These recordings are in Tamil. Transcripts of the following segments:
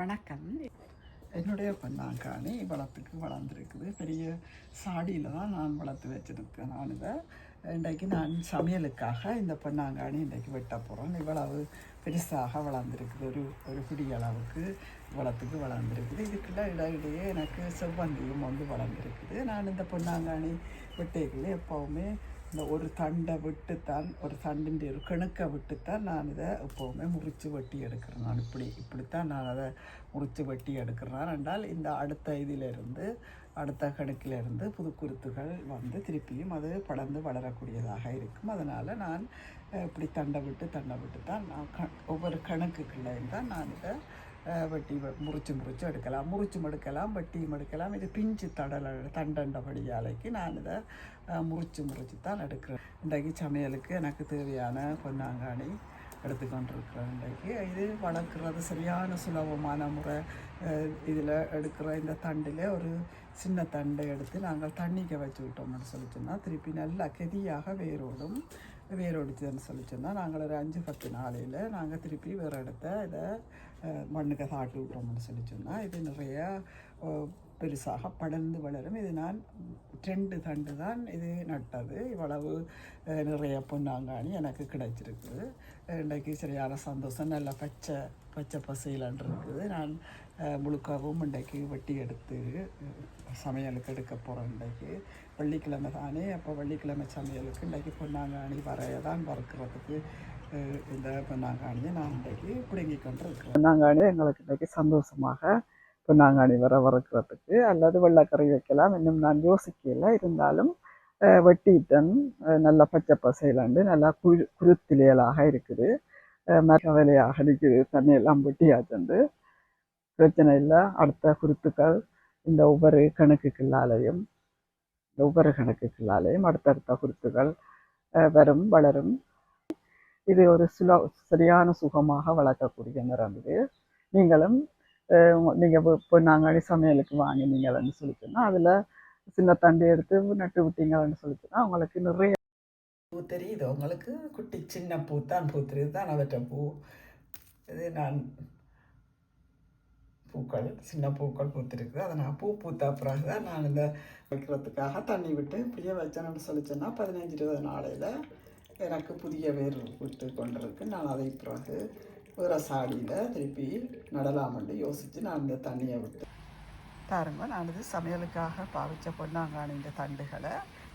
வணக்கம். என்னுடைய பொன்னாங்காணி வளத்துக்கு வளர்ந்துருக்குது. பெரிய சாடியில் தான் நான் வளர்த்து வச்சுருக்கேன் நான் இதை. இன்றைக்கு நான் சமையலுக்காக இந்த பொன்னாங்காணி இன்றைக்கு வெட்ட போகிறேன் இவ்வளவு பெருசாக வளர்ந்துருக்குது. ஒரு ஒரு பிடி அளவுக்கு வளத்துக்கு வளர்ந்துருக்குது. இதுக்குள்ள இடையிடையே எனக்கு செவ்வந்தியும் வந்து வளர்ந்துருக்குது. நான் இந்த பொன்னாங்காணி வெட்டைக்குள்ளே எப்போவுமே இந்த ஒரு தண்டை விட்டுத்தான் ஒரு தண்டின் ஒரு கணுக்கை விட்டுத்தான் நான் இதை எப்போவுமே முறித்து வெட்டி எடுக்கிறேன். நான் இப்படி இப்படித்தான் நான் அதை முறித்து வெட்டி எடுக்கிறேன். என்றால் இந்த அடுத்த இதிலிருந்து அடுத்த கணக்கிலிருந்து புது குருத்துகள் வந்து திருப்பியும் அது படர்ந்து வளரக்கூடியதாக இருக்கும். அதனால் நான் இப்படி தண்டை விட்டு தண்டை விட்டு தான் நான் க ஒவ்வொரு கணக்குக்குள்ளேயும் தான் நான் இதை வட்டி வெட்டி முறிச்சு முறிச்சு எடுக்கலாம். முறிச்சும் எடுக்கலாம் வெட்டியும் எடுக்கலாம். இது பிஞ்சு தடல தண்டண்டபடியாலைக்கு நான் இதை முறிச்சு முறிச்சு தான் எடுக்கிறேன். இன்றைக்கு சமையலுக்கு எனக்கு தேவையான பொன்னாங்காணி எடுத்துக்கொண்டிருக்கிறேன் இது வளர்க்குறது சரியான சுலபமான முறை. இதில் எடுக்கிற இந்த தண்டில் ஒரு சின்ன தண்டை எடுத்து நாங்கள் தண்ணிக்க வச்சு விட்டோம்னு சொல்லி சொன்னால் திருப்பி நல்லா கெதியாக வேரோடும் வேரோடிச்சதுன்னு சொல்லி சொன்னால் நாங்கள் ஒரு அஞ்சு பத்து நாளையில் நாங்கள் திருப்பி வேறு இடத்த இதை மண்ணுக்கு சாட்டி விட்டோம்னு சொல்லி சொன்னால் இது நிறையா பெருசாக படர்ந்து வளரும். இது நான் ரெண்டு தண்டு தான் இது நட்டது. இவ்வளவு நிறைய பொன்னாங்காணி எனக்கு கிடைச்சிருக்குது இன்றைக்கு சரியான சந்தோஷம். நல்ல பச்சை பச்சை பசையிலன் இருக்குது. நான் முழுக்கவும் இன்றைக்கு வெட்டி எடுத்து சமையலுக்கு எடுக்க போகிறேன் இன்றைக்கு. வெள்ளிக்கிழமை தானே. அப்போ வெள்ளிக்கிழமை சமையலுக்கு இன்றைக்கு பொன்னாங்காணி வரைய தான் வறுக்கிறதுக்கு இந்த பொன்னாங்காணியை நான் இன்றைக்கு பிடுங்கி கொண்டு இருக்கிறேன் பொன்னாங்காணி எங்களுக்கு இன்றைக்கு சந்தோஷமாக பொன்னாங்காணி வர வறுக்கிறதுக்கு அல்லது வெள்ளைக்கறி வைக்கலாம் இன்னும் நான் யோசிக்கல. இருந்தாலும் வெட்டிட்டன் நல்லா பச்சை பசையிலாண்டு நல்லா குரு குருத்திலேயலாக இருக்குது. மரவலையாக வேலையாக இருக்குது. தண்ணியெல்லாம் வெட்டியாச்சுண்டு பிரச்சனை இல்லை. அடுத்த குருத்துக்கள் இந்த ஒவ்வொரு கணக்குக்குள்ளாலையும் இந்த ஒவ்வொரு கணக்குக்குள்ளாலையும் அடுத்தடுத்த குருத்துகள் வரும் வளரும். இது ஒரு சுல சரியான சுகமாக வளர்க்கக்கூடிய நிறம் இது. நீங்களும் நீங்கள் இப்போ நாங்கள் சமையலுக்கு வாங்கினீங்கன்னு சொல்லி சொன்னால் அதில் சின்ன தண்டி எடுத்து நட்டு விட்டீங்கன்னு சொல்லி சொன்னால் உங்களுக்கு நிறைய பூ தெரியுது. உங்களுக்கு குட்டி சின்ன பூ தான் பூத்துருது தான் அவற்ற பூ. இது நான் பூக்கள் சின்ன பூக்கள் பூத்திருக்குது அதை நான் பூ பூத்த பிறகு தான் நான் இந்த வைக்கிறதுக்காக தண்ணி விட்டு இப்படியே வச்சேன்னு சொல்லிச்சேன்னா பதினஞ்சு இருபது நாளையில் எனக்கு புதிய வேர் விட்டு கொண்டிருக்கு. நான் அதை பிறகு வேறு சாடியில் திருப்பி நடலாமண்டு யோசித்து நான் இந்த தண்ணியை விட்டு பாருங்க நான் இது சமையலுக்காக பாவிச்ச பொன்னாங்கானி இந்த தண்டுகளை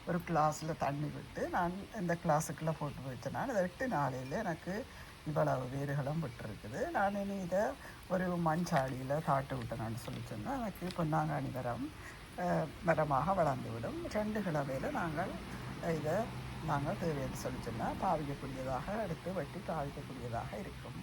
ஒரு கிளாஸில் தண்ணி விட்டு நான் இந்த கிளாஸுக்குள்ளே போட்டு வச்சேன் நான் எட்டு நாளையில் எனக்கு இவ்வளவு வேர்களும் விட்டுருக்குது. நான் இனி இதை ஒரு மஞ்சாடியில் தாட்டு விட்டேன்னு சொல்லி சொன்னால் எனக்கு பொன்னாங்கானி மரம் மரமாக வளர்ந்துவிடும். ரெண்டு கிழமையில் நாங்கள் இதை நாங்கள் தேவைன்னு சொல்லி சொன்னால் பாவிக்கக்கூடியதாக எடுத்து வெட்டி பாவிக்கக்கூடியதாக இருக்கும்.